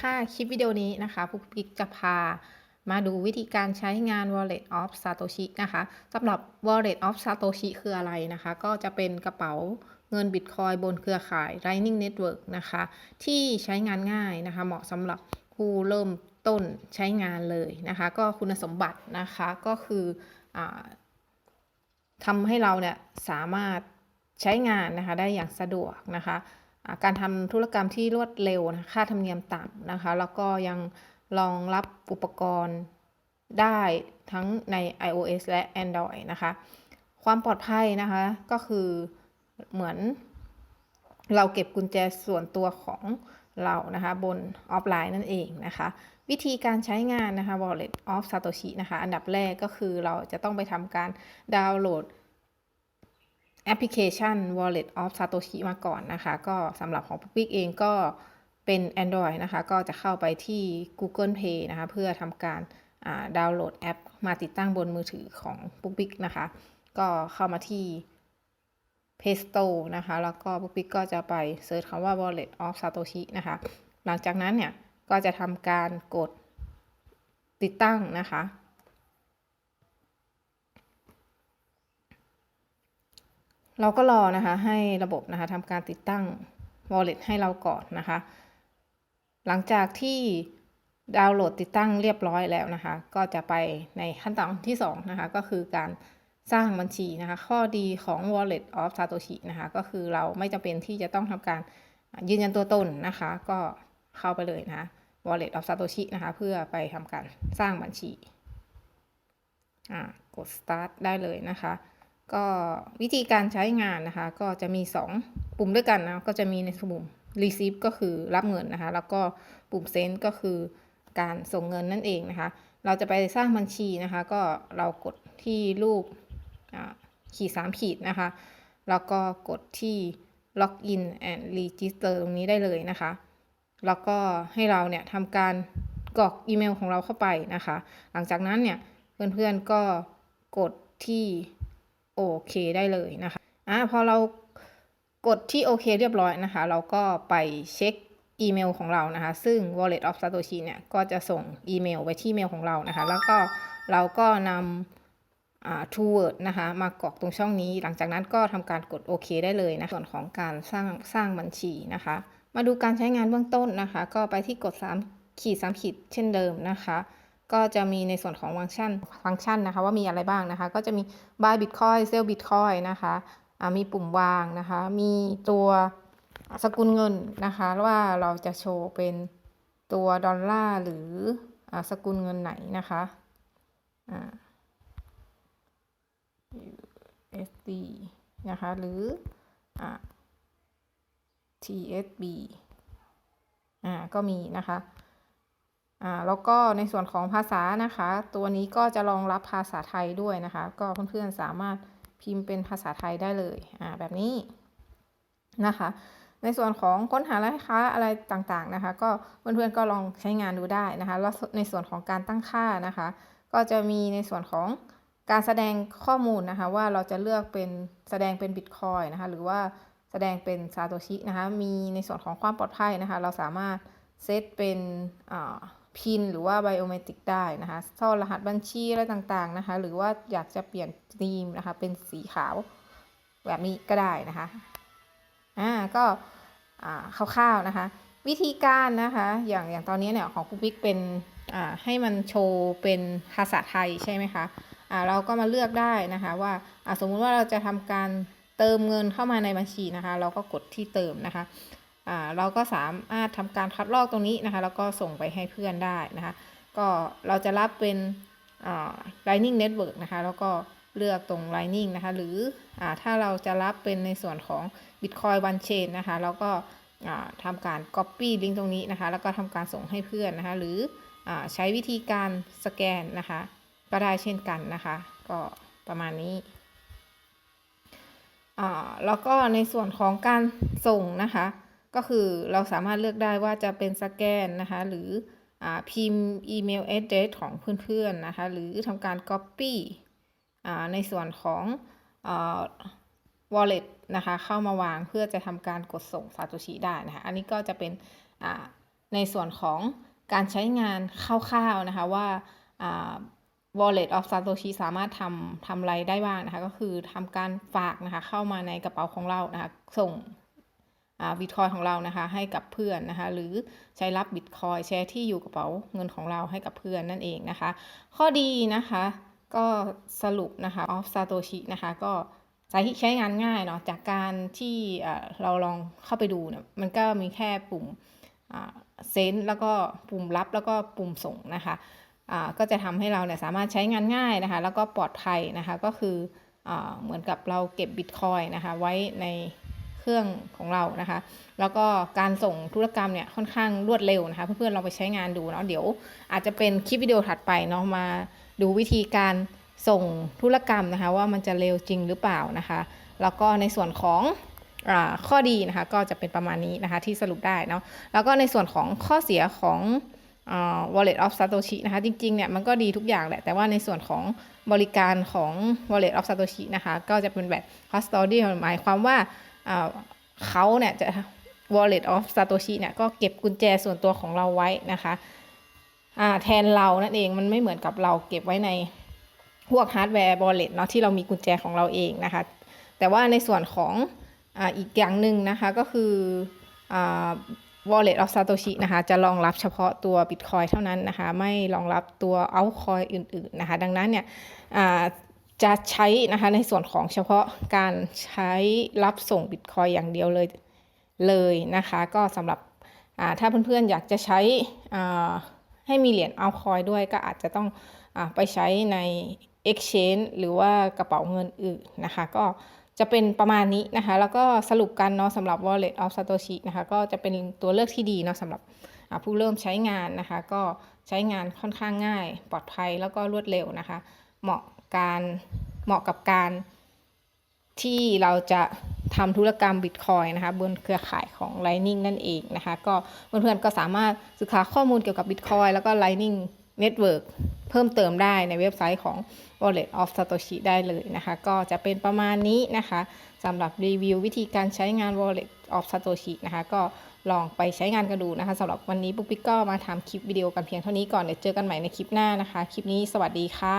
ค่ะ คลิปวิดีโอนี้นะคะผู้พิกจะพามาดูวิธีการใช้งาน Wallet of Satoshi นะคะสำหรับ Wallet of Satoshi คืออะไรนะคะ ก็จะเป็นกระเป๋าเงิน Bitcoin บนเครือข่าย Lightning Network นะคะ ที่ใช้งานง่ายนะคะ เหมาะสำหรับผู้เริ่มต้นใช้งานเลยนะคะ ก็คุณสมบัตินะคะก็คืออทำให้เราเนี่ยสามารถใช้งานนะคะได้อย่างสะดวกนะคะ การทำธุรกรรมที่รวดเร็วนะค่าธรรมเนียมต่ำนะคะ แล้วก็ยังรองรับอุปกรณ์ได้ทั้งใน iOS และ Android นะคะ ความปลอดภัยนะคะก็คือเหมือนเราเก็บกุญแจส่วนตัวของเรานะคะบนออฟไลน์นั่นเองนะคะ วิธีการใช้งานนะคะ Wallet of Satoshi นะคะ อันดับแรกก็คือเราจะต้องไปทำการดาวน์โหลด แอปพลิเคชัน Wallet of Satoshi มาก่อนนะคะ ก็สำหรับของ p u b i c เองก็เป็น Android นะคะ ก็จะเข้าไปที่ Google Play นะคะ เพื่อทำการดาวน์โหลดแอป มาติดตั้งบนมือถือของ p u b i c นะคะ ก็เข้ามาที่ Play Store นะคะ แล้วก็ p u b i c ก็จะไปเซิร์ชคำว่า Wallet of Satoshi นะคะ หลังจากนั้นเนี่ย ก็จะทำการกดติดตั้งนะคะ เราก็รอนะคะให้ระบบนะคะทำการติดตั้ง wallet ให้เราก่อนนะคะ หลังจากที่ดาวน์โหลดติดตั้งเรียบร้อยแล้วนะคะ ก็จะไปในขั้นตอนที่2นะคะก็คือการสร้างบัญชีนะคะ ข้อดีของ wallet of satoshi นะคะ ก็คือเราไม่จำเป็นที่จะต้องทำการยืนยันตัวตนนะคะ ก็เข้าไปเลยนะคะ wallet of satoshi นะคะ เพื่อไปทำการสร้างบัญชีกด start ได้เลยนะคะ ก็วิธีการใช้งานนะคะ ก็จะมี 2 ปุ่มด้วยกันนะ ก็จะมีในปุ่ม receive ก็คือรับเงินนะคะ แล้วก็ปุ่ม send ก็คือการส่งเงินนั่นเองนะคะ เราจะไปสร้างบัญชีนะคะ ก็เรากดที่รูปขีดสามขีดนะคะ แล้วก็กดที่ login and register ตรงนี้ได้เลยนะคะ แล้วก็ให้เราเนี่ยทำการกรอกอีเมลของเราเข้าไปนะคะ หลังจากนั้นเนี่ยเพื่อนๆก็กดที่ โอเคได้เลยนะคะอ่าพอเรากดที่โอเคเรียบร้อยนะคะ เราก็ไปเช็คอีเมลของเรานะคะ ซึ่ง Wallet of Satoshi เนี่ย ก็จะส่งอีเมลไปที่เมลของเรานะคะ แล้วก็เราก็นำอ่า t o word นะคะ มากรอกตรงช่องนี้ หลังจากนั้นก็ทำการกดโอเคได้เลยนะ ส่วนของการสร้างสร้างบัญชีนะคะ มาดูการใช้งานเบื้องต้นนะคะ ก็ไปที่กด3ขีด3ขีดเช่นเดิมนะคะ ก็จะมีในส่วนของฟังก์ชันฟังก์ชันนะคะ ว่ามีอะไรบ้างนะคะ ก็จะมี buy bitcoin sell bitcoin นะคะมีปุ่มวางนะคะ มีตัวสกุลเงินนะคะว่าเราจะโชว์เป็นตัวดอลลาร์หรืออสกุลเงินไหนนะคะ USD นะคะ หรือ TSB อ่าก็มีนะคะ อ่าแล้วก็ในส่วนของภาษานะคะ ตัวนี้ก็จะรองรับภาษาไทยด้วยนะคะ ก็เพื่อนๆสามารถพิมพ์เป็นภาษาไทยได้เลยอ่าแบบนี้นะคะ ในส่วนของค้นหาร้านค้าอะไรต่างๆนะคะ ก็เพื่อนๆก็ลองใช้งานดูได้นะคะแล้วในส่วนของการตั้งค่านะคะ ก็จะมีในส่วนของการแสดงข้อมูลนะคะว่าเราจะเลือกเป็นแสดงเป็นบิตคอยนะคะหรือว่าแสดงเป็นซาโตชินะคะมีในส่วนของความปลอดภัยนะคะ เราสามารถเซตเป็น พินหรือว่าไบโอเมตริกได้นะคะซ่อนรหัสบัญชีอะไรต่างๆนะคะ หรือว่าอยากจะเปลี่ยนธีมนะคะ เป็นสีขาวแบบนี้ก็ได้นะคะอ่าก็อ่าคร่าวๆนะคะ วิธีการนะคะอย่างอย่างตอนนี้เนี่ยของคุปิกเป็นอ่าให้มันโชว์เป็นภาษาไทยใช่ไหมคะอ่าเราก็มาเลือกได้นะคะว่าอ่าสมมุติว่าเราจะทำการเติมเงินเข้ามาในบัญชีนะคะ เราก็กดที่เติมนะคะ เราก็สามารถทำการคัดลอกตรงนี้นะคะ แล้วก็ส่งไปให้เพื่อนได้นะคะ ก็เราจะรับเป็นอ่า Lightning Network นะคะ แล้วก็เลือกตรง Lightning นะคะ หรืออ่าถ้าเราจะรับเป็นในส่วนของ Bitcoin One Chain นะคะ แล้วก็ทำการ Copy ลิงก์ตรงนี้นะคะ แล้วก็ทำการส่งให้เพื่อนนะคะ หรืออใช้วิธีการสแกนนะคะ ก็ได้เช่นกันนะคะ ก็ประมาณนี้แล้วก็ในส่วนของการส่งนะคะ ก็คือเราสามารถเลือกได้ว่าจะเป็นสแกนนะคะ หรืออพิมพ์อีเมล address ของเพื่อนๆนะคะ หรือทำการ Copy ในส่วนของ wallet นะคะ เข้ามาวางเพื่อจะทำการกดส่งซาโตชิได้นะคะ อันนี้ก็จะเป็นในส่วนของการใช้งานคร่าวๆนะคะว่าอ่า wallet of satoshi สามารถทำทำอะไรได้บ้างนะคะ ก็คือทำการฝากนะคะ เข้ามาในกระเป๋าของเรานะคะ ส่ง บิตคอยของเรานะคะให้กับเพื่อนนะคะหรือใช้รับบิตคอยแชร์ที่อยู่กระเป๋าเงินของเราให้กับเพื่อนนั่นเองนะคะ ข้อดีนะคะก็สรุปนะคะ of satoshi นะคะก็ใช้ใช้งานง่ายเนาะจากการที่เราลองเข้าไปดูเนี่ยมันก็มีแค่ปุ่มเซนแล้วก็ปุ่มรับแล้วก็ปุ่มส่งนะคะก็จะทำให้เราเนี่ยสามารถใช้งานง่ายนะคะ แล้วก็ปลอดภัยนะคะก็คืออเหมือนกับเราเก็บบิตคอยนะคะไว้ใน เครื่องของเรานะคะ แล้วก็การส่งธุรกรรมเนี่ยค่อนข้างรวดเร็วนะคะเพื่อนๆเราไปใช้งานดูเนาะเดี๋ยวอาจจะเป็นคลิปวิดีโอถัดไปเนาะมาดูวิธีการส่งธุรกรรมนะคะ ว่ามันจะเร็วจริงหรือเปล่านะคะ แล้วก็ในส่วนของอข้อดีนะคะก็จะเป็นประมาณนี้นะคะที่สรุปได้เนาะแล้วก็ในส่วนของข้อเสียของ wallet of satoshi นะคะ จริงๆเนี่ยมันก็ดีทุกอย่างแหละ แต่ว่าในส่วนของบริการของ wallet of satoshi นะคะ ก็จะเป็นแบบ custodial หมายความว่า เขาเนี่ยจะ wallet of satoshi เนี่ยก็เก็บกุญแจส่วนตัวของเราไว้นะคะแทนเรานั่นเองมันไม่เหมือนกับเราเก็บไว้ในพวกฮาร์ดแวร์ wallet เนาะที่เรามีกุญแจของเราเองนะคะ แต่ว่าในส่วนของออีกอย่างหนึ่งนะคะก็คืออ Wallet of Satoshi นะคะจะรองรับเฉพาะตัว Bitcoin เท่านั้นนะคะ ไม่รองรับตัว altcoin อื่น ๆ นะคะ ดังนั้นเนี่ย จะใช้นะคะในส่วนของเฉพาะการใช้รับส่ง Bitcoin อย่างเดียวเลยเลยนะคะ ก็สำหรับถ้าเพื่อนๆอยากจะใช้ให้มีเหรียญ altcoin ด้วยก็อาจจะต้องอไปใช้ใน exchange หรือว่ากระเป๋าเงินอื่นนะคะ ก็จะเป็นประมาณนี้นะคะ แล้วก็สรุปกันเนาะสำหรับ wallet of satoshi นะคะ ก็จะเป็นตัวเลือกที่ดีเนาะสำหรับผู้เริ่มใช้งานนะคะ ก็ใช้งานค่อนข้างง่าย ปลอดภัยแล้วก็รวดเร็วนะคะ เหมาะ การเหมาะกับการที่เราจะทำธุรกรรมบิตคอยนะคะบนเครือข่ายของ Lightning นั่นเองนะคะ ก็เพื่อนๆก็สามารถศึกษาข้อมูลเกี่ยวกับบิตคอยแล้วก็ Lightning Network เพิ่มเติมได้ในเว็บไซต์ของ Wallet of Satoshi ได้เลยนะคะ ก็จะเป็นประมาณนี้นะคะสำหรับรีวิววิธีการใช้งาน Wallet of Satoshi นะคะ ก็ลองไปใช้งานกันดูนะคะสำหรับวันนี้ปุ๊กปิ๊กก็มาทำคลิปวิดีโอกันเพียงเท่านี้ก่อนเดี๋ยวเจอกันใหม่ในคลิปหน้านะคะ คลิปนี้สวัสดีค่ะ